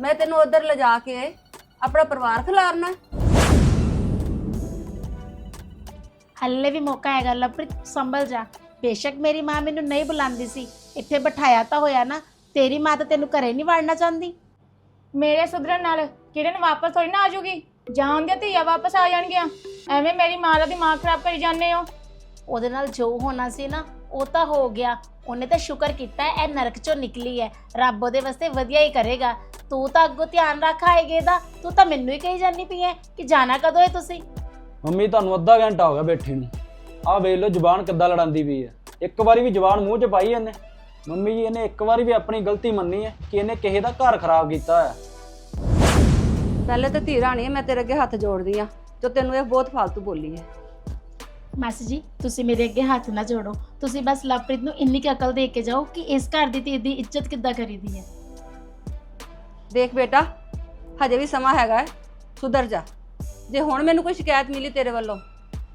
ਮੈਂ ਤੈਨੂੰ ਉਧਰ ਲਿਜਾ ਕੇ ਆਪਣਾ ਪਰਿਵਾਰ ਖਿਲਾਰਨਾ। ਹੱਲੇ ਵੀ ਮੌਕਾ ਹੈਗਾ ਲਵਪ੍ਰੀਤ ਸੰਭਲ ਜਾ। ਬੇਸ਼ੱਕ ਮੇਰੀ ਮਾਂ ਮੈਨੂੰ ਨਹੀਂ ਬੁਲਾਉਂਦੀ ਸੀ। ਇੱਥੇ ਬਿਠਾਇਆ ਤਾਂ ਹੋਇਆ ਨਾ ਤੇਰੀ ਮਾਂ ਤਾਂ ਤੈਨੂੰ ਘਰੇ ਨਹੀਂ ਵੜਨਾ ਚਾਹੁੰਦੀ। ਮੇਰੇ ਸੁਧਰਨ ਨਾਲ ਕਿਰਨ ਵਾਪਸ ਥੋੜੀ ਨਾ ਆ ਜਾਊਗੀ। ਜਾਣ ਦੀਆਂ ਧੀਆ ਵਾਪਸ ਆ ਜਾਣਗੀਆਂ। ਐਵੇਂ ਮੇਰੀ ਮਾਂ ਦਾ ਦਿਮਾਗ ਖਰਾਬ ਕਰੀ ਜਾਂਦੇ ਹੋ। ਉਹਦੇ ਨਾਲ ਜੋ ਹੋਣਾ ਸੀ ਨਾ ਉਹ ਤਾਂ ਹੋ ਗਿਆ। ਉਹਨੇ ਤਾਂ ਸ਼ੁਕਰ ਕੀਤਾ ਹੈ, ਇਹ ਨਰਕ ਚੋਂ ਨਿਕਲੀ ਹੈ। ਰੱਬ ਉਹਦੇ ਵਾਸਤੇ ਵਧੀਆ ਹੀ ਕਰੇਗਾ। ਤੂੰ ਤਾਂ ਅੱਗੋਂ ਧਿਆਨ ਰੱਖ ਆਏਗੇ ਦਾ ਤੂੰ ਤਾਂ ਮੈਨੂੰ ਹੀ ਕਹੀ ਜਾਂਦੀ ਪਈ ਹੈ ਕਿ ਜਾਣਾ ਕਦੋਂ ਹੈ ਤੁਸੀਂ? ਮੰਮੀ ਤੁਹਾਨੂੰ ਅੱਧਾ ਘੰਟਾ ਹੋ ਗਿਆ ਬੈਠੀ ਨੂੰ। ਆਹ ਵੇਖ ਲਓ ਜ਼ੁਬਾਨ ਕਿੱਦਾਂ ਲੜਾਂਦੀ ਪਈ ਹੈ। ਇੱਕ ਵਾਰੀ ਵੀ ਜ਼ੁਬਾਨ ਮੂੰਹ 'ਚ ਪਾਈ ਇਹਨੇ ਮੰਮੀ ਜੀ ਇਹਨੇ ਇੱਕ ਵਾਰੀ ਵੀ ਆਪਣੀ ਗਲਤੀ ਮੰਨੀ ਹੈ ਕਿ ਇਹਨੇ ਕਿਸੇ ਦਾ ਘਰ ਖਰਾਬ ਕੀਤਾ ਹੈ। ਪਹਿਲੇ ਤਾਂ ਧੀ ਰਾਣੀ ਮੈਂ ਤੇਰੇ ਅੱਗੇ ਹੱਥ ਜੋੜਦੀ ਆ ਜੋ ਤੈਨੂੰ ਇਹ ਬਹੁਤ ਫालतू ਬੋਲੀ ਹੈ। ਮਾਸੀ ਜੀ ਤੁਸੀਂ ਮੇਰੇ ਅੱਗੇ ਹੱਥ ਨਾ ਜੋੜੋ। ਤੁਸੀਂ ਬਸ ਲਵਪ੍ਰੀਤ ਨੂੰ ਇੰਨੀ ਕੁ ਅਕਲ ਦੇ ਕੇ ਜਾਓ ਕਿ ਇਸ ਘਰ ਦੀ ਧੀ ਦੀ ਇੱਜ਼ਤ ਕਿੱਦਾਂ ਕਰੀਦੀ ਹੈ। ਦੇਖ ਬੇਟਾ ਹਜੇ ਵੀ ਸਮਾਂ ਹੈਗਾ ਹੈ, ਸੁਧਰ ਜਾ। ਜੇ ਹੁਣ ਮੈਨੂੰ ਕੋਈ ਸ਼ਿਕਾਇਤ ਮਿਲੀ ਤੇਰੇ ਵੱਲੋਂ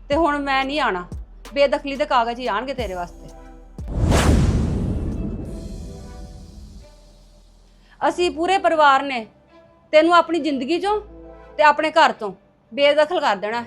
ਤੇ ਹੁਣ ਮੈਂ ਨਹੀਂ ਆਣਾ ਬੇਦਖਲੀ ਦੇ ਕਾਗਜ਼ ਹੀ ਆਣਗੇ ਤੇਰੇ ਵਾਸਤੇ। ਅਸੀਂ ਪੂਰੇ ਪਰਿਵਾਰ ਨੇ ਤੈਨੂੰ ਆਪਣੀ ਜ਼ਿੰਦਗੀ ਚੋਂ ਤੇ ਆਪਣੇ ਘਰ ਤੋਂ ਬੇਦਖਲ ਕਰ ਦੇਣਾ